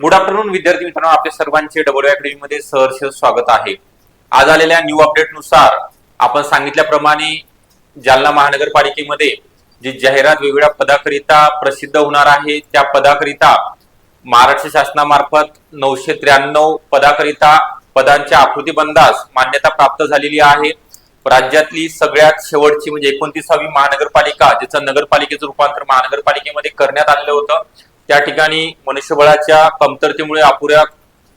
Good afternoon विद्यार्थी मित्रांनो. आपल्या सर्वांचे डब्ल्यू अकॅडमी मध्ये सहर्ष स्वागत आहे. आज आलेल्या न्यू अपडेटनुसार आपण सांगितल्याप्रमाणे जालना महानगरपालिकेमध्ये जी जाहिरात वेगवेगळ्या पदाकरिता प्रसिद्ध होणार आहे त्या पदाकरिता महाराष्ट्र शासनामार्फत नऊशे त्र्याण्णव पदाकरिता पदांच्या आकृतीबंधास मान्यता प्राप्त झालेली आहे. राज्यातली सगळ्यात शेवटची म्हणजे एकोणतीसावी महानगरपालिका ज्याचं नगरपालिकेचं रूपांतर महानगरपालिकेमध्ये करण्यात आलेलं होतं त्या ठिकाणी मनुष्यबळाच्या कमतरतेमुळे अपुऱ्या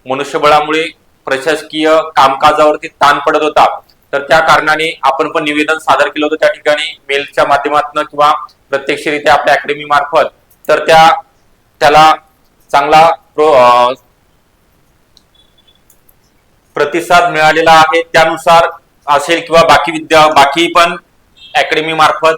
मनुष्यबळामुळे प्रशासकीय कामकाजावरती ताण पडत होता. तर त्या कारणाने आपण पण निवेदन सादर केलं होतं त्या ठिकाणी मेलच्या माध्यमातून किंवा प्रत्यक्षरित्या आपल्या अकॅडमी मार्फत. तर त्या त्याला चांगला अं, प्रतिसाद मिळालेला आहे. त्यानुसार असेल किंवा बाकी विद्या बाकी पण अकॅडमी मार्फत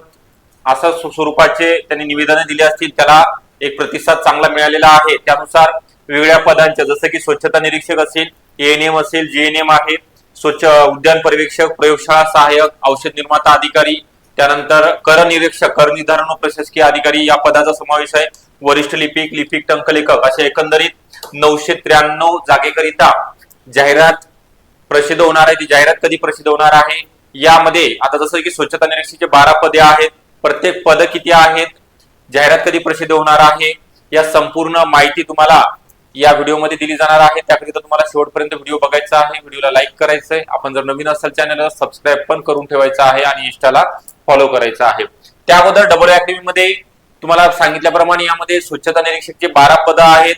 असं स्वरूपाचे त्यांनी निवेदन दिले असतील त्याला एक प्रतिसाद चांगला मिळालेला आहे. त्यानुसार वेगळ्या पदांच्या जसं की स्वच्छता निरीक्षक असेल एएनएम असेल जीएनएम आहे स्वच्छ उद्यान पर्यवेक्षक प्रयोगशाळा सहाय्यक औषध निर्माता अधिकारी त्यानंतर कर निरीक्षक कर निर्धारण व प्रशासकीय अधिकारी या पदाचा समावेश आहे. वरिष्ठ लिपिक लिपिक टंकलेखक असे एकंदरीत नऊशे त्र्याण्णव जागेकरिता जाहिरात प्रसिद्ध होणार आहे. ती जाहिरात कधी प्रसिद्ध होणार आहे? यामध्ये आता जसं की स्वच्छता निरीक्षकचे बारा पदे आहेत. प्रत्येक पद किती आहेत? जाहिरात कधी प्रसिद्ध होणार आहे या संपूर्ण माहिती तुम्हाला या व्हिडिओमध्ये दिली जाणार आहे. त्याकरिता तुम्हाला शेवटपर्यंत व्हिडिओ बघायचा आहे. व्हिडिओला लाईक करायचं आहे. आपण जर नवीन असाल चॅनलला सबस्क्राईब पण करून ठेवायचं आहे आणि इंस्टाला फॉलो करायचं आहे. त्या अगोदर डबल अकॅडमी मध्ये तुम्हाला सांगितल्याप्रमाणे यामध्ये स्वच्छता निरीक्षकचे बारा पदं आहेत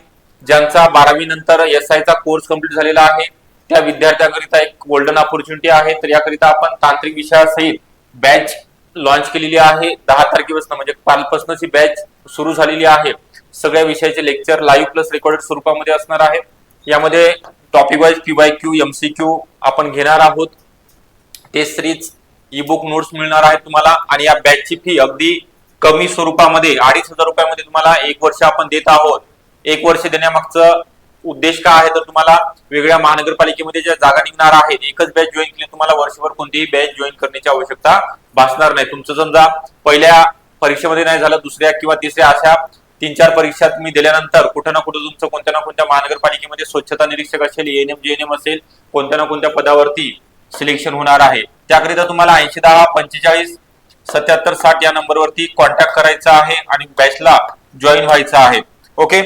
ज्यांचा बारावी नंतर एस चा कोर्स कंप्लीट झालेला आहे. त्या विद्यार्थ्यांकरिता एक गोल्डन ऑपॉर्च्युनिटी आहे. तर याकरिता आपण तांत्रिक विषयासहित बॅच लॉन्च केलेली आहे. दहा तारखेपासून म्हणजे कालपासूनची बॅच सुरू झालेली आहे. सगळ्या विषयाचे लेक्चर लाईव्ह प्लस रेकॉर्डेड स्वरूपामध्ये असणार आहे. यामध्ये topic wise Q by Q MCQ आपण घेणार आहोत. Test series e book notes मिळणार आहेत तुम्हाला. आणि या बॅचची फी अगदी कमी स्वरूपामध्ये अडीच हजार रुपयामध्ये तुम्हाला एक वर्ष आपण देत आहोत. एक वर्ष देण्यामागचं उद्देश काय आहे? तर तुम्हाला वेगळ्या महानगरपालिकेमध्ये ज्या जागा निघणार आहेत एकच बॅच जॉईन केली तुम्हाला वर्षभर कोणतीही बॅच जॉईन करण्याची आवश्यकता भासणार नाही. तुमचं समजा पहिल्या परीक्षेमध्ये नाही झालं दुसऱ्या किंवा तिसऱ्या अशा तीन चार परीक्षा तुम्ही दिल्यानंतर कुठं ना कुठं तुमचं कोणत्या ना कोणत्या महानगरपालिकेमध्ये स्वच्छता निरीक्षक असेल एएनएम जेएनएम असेल कोणत्या ना कोणत्या पदावरती सिलेक्शन होणार आहे. त्याकरिता तुम्हाला ऐंशी दहा पंचेचाळीस सत्याहत्तर साठ या नंबरवरती कॉन्टॅक्ट करायचा आहे आणि बॅचला जॉईन व्हायचं आहे. ओके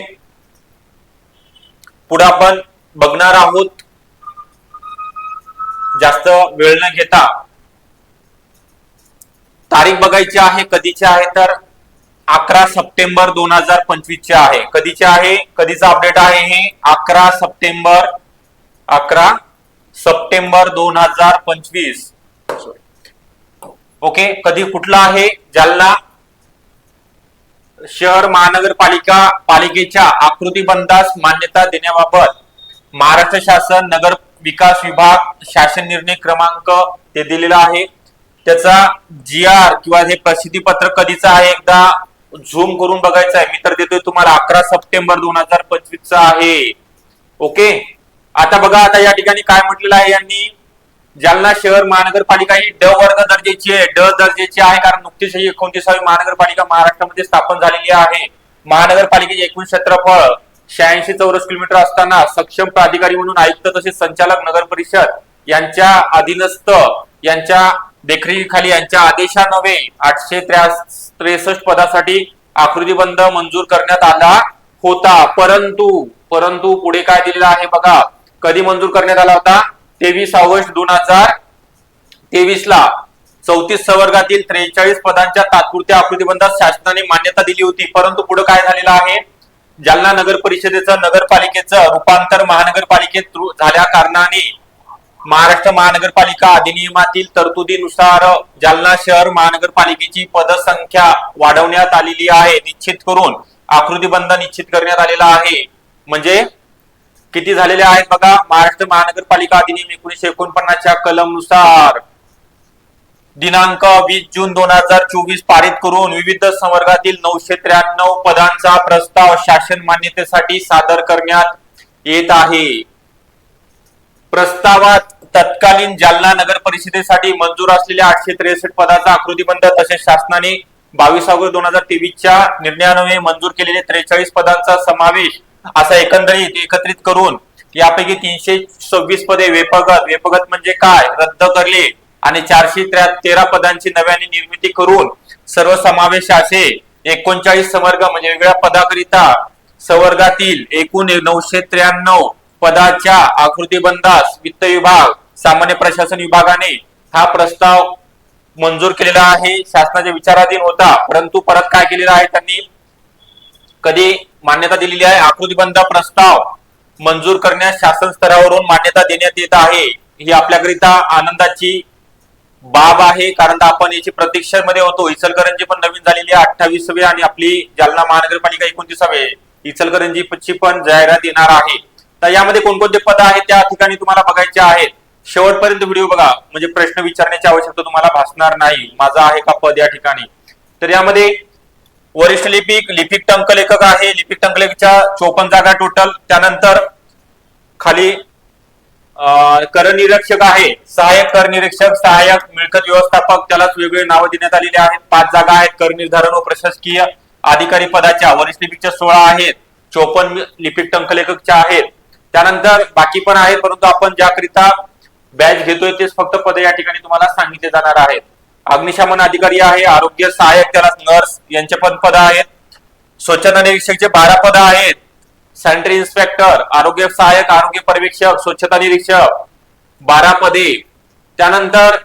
पुढे आपण बघणार आहोत. जास्त वेळ न घेता. तारीख बघायची आहे कधीची आहे तर अकरा सप्टेंबर दोन हजार पंचवीस चे आहे. कधीचे आहे कधीचा अपडेट आहे हे अकरा सप्टेंबर अकरा सप्टेंबर दोन हजार पंचवीस. ओके कधी कुठला आहे? जालना. शहर महानगरपालिका पालिकेच्या आकृतीबंधास मान्यता देण्याबाबत महाराष्ट्र शासन नगर विकास विभाग शासन निर्णय क्रमांक ते दिलेला आहे. त्याचा जी आर किंवा हे प्रसिद्धी पत्र कधीचं आहे? एकदा झूम करून बघायचं आहे. मी तर देतोय तुम्हाला अकरा सप्टेंबर दोन हजार पंचवीस चा आहे. ओके? आता बघा आता या ठिकाणी काय म्हटलेलं आहे यांनी? जालना शहर महानगरपालिका ही ड वर्ग दर्जाची आहे. ड दर्जाची आहे कारण नुकतीच ही एकोणतीसावी महानगरपालिका महाराष्ट्रामध्ये स्थापन झालेली आहे. महानगरपालिकेचे एकूण क्षेत्रफळ शहाऐंशी चौरस किलोमीटर असताना सक्षम प्राधिकारी म्हणून आयुक्त तसेच संचालक नगर परिषद यांच्या अधीनस्थ यांच्या देखरेखीखाली यांच्या आदेशानवे आठशे त्रेसष्ट पदासाठी आकृतीबंध मंजूर करण्यात आला होता. परंतु परंतु पुढे काय दिलेला आहे बघा. कधी मंजूर करण्यात आला होता? तेवीस ऑगस्ट दोन हजार तेवीस ला चौतीस संवर्गातील त्रेचाळीस पदांच्या तात्पुरत्या आकृतीबंधात शासनाने मान्यता दिली होती. परंतु पुढे काय झालेलं आहे? जालना नगर परिषदेचं नगरपालिकेचं रूपांतर महानगरपालिकेत झाल्या कारणाने महाराष्ट्र महानगरपालिका अधिनियमातील तरतुदीनुसार जालना शहर महानगरपालिकेची पदसंख्या वाढवण्यात आलेली आहे. निश्चित करून आकृतीबंध निश्चित करण्यात आलेला आहे. म्हणजे किती झालेले आहेत बघा? महाराष्ट्र महानगरपालिका अधिनियम एकोणीशे एकोणपन्नासच्या कलमनुसार दिनांक वीस जून दोन हजार चोवीस पारित करून विविध संवर्गातील नऊशे त्र्याण्णव पदांचा प्रस्ताव शासन मान्यतेसाठी सादर करण्यात येत आहे. प्रस्तावात तत्कालीन जालना नगर परिषदेसाठी मंजूर असलेल्या आठशे त्रेसष्ट पदाचा आकृतीबंध तसेच शासनाने बावीस ऑगस्ट दोन हजार तेवीसच्या निर्णयान्वये मंजूर केलेले त्रेचाळीस पदांचा समावेश असा एकंदरीत एकत्रित करून यापैकी तीनशे सव्वीस पदे वेपगत वेपगत म्हणजे काय? रद्द करले आणि चारशे त्र्या- तेरा पदांची नव्याने निर्मिती करून सर्व समावेश असे एकोणचाळीस संवर्ग म्हणजे वेगळ्या पदाकरिता संवर्गातील एकूण नऊशे त्र्याण्णव पदाच्या आकृतीबंधास वित्त विभाग सामान्य प्रशासन विभागाने हा प्रस्ताव मंजूर केलेला आहे. शासनाच्या विचाराधीन होता. परंतु परत काय केलेला आहे त्यांनी? कधी मान्यता दिलेली आहे. आकृतीबंध प्रस्ताव मंजूर करण्यास शासन स्तरावरून मान्यता देण्यात येत आहे. ही आपल्याकरिता आनंदाची बाब आहे. कारण आपण याची प्रतीक्षेमध्ये होतो. इचलकरंजी पण नवीन झालेली आहे. अठ्ठावीसवे आणि आपली जालना महानगरपालिका एकोणतीसावे. इचलकरंजीची पण जाहिरात येणार आहे. तर यामध्ये कोणकोणते पद आहेत? त्या ठिकाणी तुम्हाला बघायचे आहेत. शेवटपर्यंत व्हिडिओ बघा. म्हणजे प्रश्न विचारण्याची आवश्यकता तुम्हाला भासणार नाही. माझा आहे का पद या ठिकाणी? तर यामध्ये वरिष्ठ लिपिक लिपिक टंकलेखक आहे. लिपिक टंकलेखच्या चोपन्न जागा टोटल त्यानंतर खाली करनिरीक्षक आहे. सहाय्यक करनिरीक्षक सहाय्यक मिळकत व्यवस्थापक त्यालाच वेगवेगळे नावं देण्यात आलेली आहेत. पाच जागा आहेत. कर निर्धारण व प्रशासकीय अधिकारी पदाच्या वरिष्ठ लिपिकच्या सोळा आहेत. चोपन्न लिपिक टंकलेखकच्या आहेत. त्यानंतर बाकी पण आहेत परंतु आपण ज्याकरिता बॅच घेतोय तेच फक्त पद या ठिकाणी तुम्हाला सांगितले जाणार आहेत. अग्निशमन अधिकारी आहे आरोग्य सहाय्यक त्याला नर्स यांचे पण पद आहेत. स्वच्छता निरीक्षकचे बारा पद आहेत. सॅनिटरी इन्स्पेक्टर आरोग्य सहाय्यक आरोग्य पर्यवेक्षक स्वच्छता निरीक्षक बारा पदे. त्यानंतर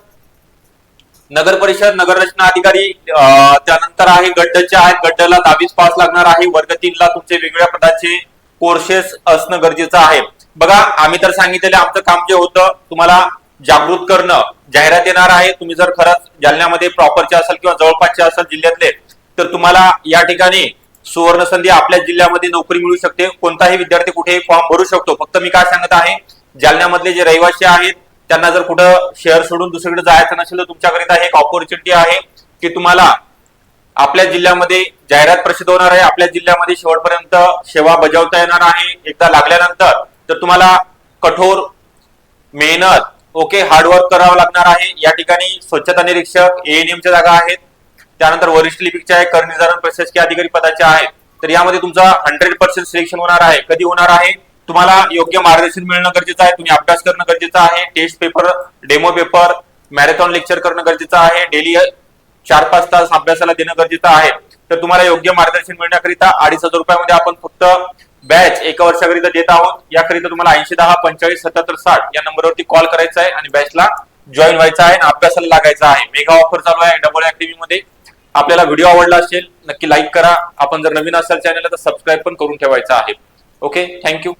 नगर परिषद नगर रचना अधिकारी त्यानंतर आहे गड्डचे आहेत. गड्डला दहावीस पास लागणार आहे. वर्ग तीनला तुमचे वेगवेगळ्या पदाचे कोर्सेस असणं गरजेचं आहे. बघा आम्ही तर सांगितलेलं आमचं काम जे होतं तुम्हाला जागृत करणं. जाहिरात येणार आहे. तुम्ही जर खरंच जालन्यामध्ये प्रॉपरचे असाल किंवा जवळपासचे असाल जिल्ह्यातले तर तुम्हाला या ठिकाणी सुवर्ण संधी आपल्या जिल्ह्यामध्ये नोकरी मिळू शकते. कोणताही विद्यार्थी कुठेही फॉर्म भरू शकतो. फक्त मी काय सांगत आहे जालन्यामधले जे रहिवासी आहेत त्यांना जर कुठं शहर सोडून दुसरीकडे जायचं नसेल तर तुमच्याकरिता एक ऑपॉर्च्युनिटी आहे की तुम्हाला आपल्या जिल्ह्यामध्ये जाहिरात प्रसिद्ध होणार आहे. आपल्या जिल्ह्यामध्ये शेवटपर्यंत सेवा बजावता येणार आहे. एकदा लागल्यानंतर तर तुम्हाला कठोर मेहनत ओके हार्डवर्क करावं लागणार आहे. या ठिकाणी स्वच्छता निरीक्षक एएनएमच्या जागा आहेत. त्यानंतर वरिष्ठ लिपिकच्या आहे करनिर्धारण प्रशासकीय अधिकारी पदाच्या आहेत. तर यामध्ये तुमचा हंड्रेड पर्सेंट सिलेक्शन होणार आहे. कधी होणार आहे? तुम्हाला योग्य मार्गदर्शन मिळणं गरजेचं आहे. तुम्ही अभ्यास करणं गरजेचं आहे. Test paper demo paper marathon lecture करणं गरजेचं आहे. डेली चार पाच तास अभ्यासाला देणं गरजेचं आहे. तर तुम्हाला योग्य मार्गदर्शन मिळण्याकरिता अडीच हजार रुपयामध्ये आपण फक्त बॅच एका वर्षाकरिता देत आहोत. याकरिता तुम्हाला ऐंशी दहा पंचेचाळीस सत्याहत्तर साठ या नंबरवरती कॉल करायचा आहे आणि बॅचला जॉईन व्हायचा आहे आणि अभ्यासाला लागायचा आहे. मेगा ऑफर चालू आहे डबल अकॅडमी मध्ये. आपल्याला व्हिडिओ आवडला असेल नक्की लाईक करा. आपण जर नवीन असाल चॅनलला तर सबस्क्राईब पण करून ठेवायचा आहे. Okay thank you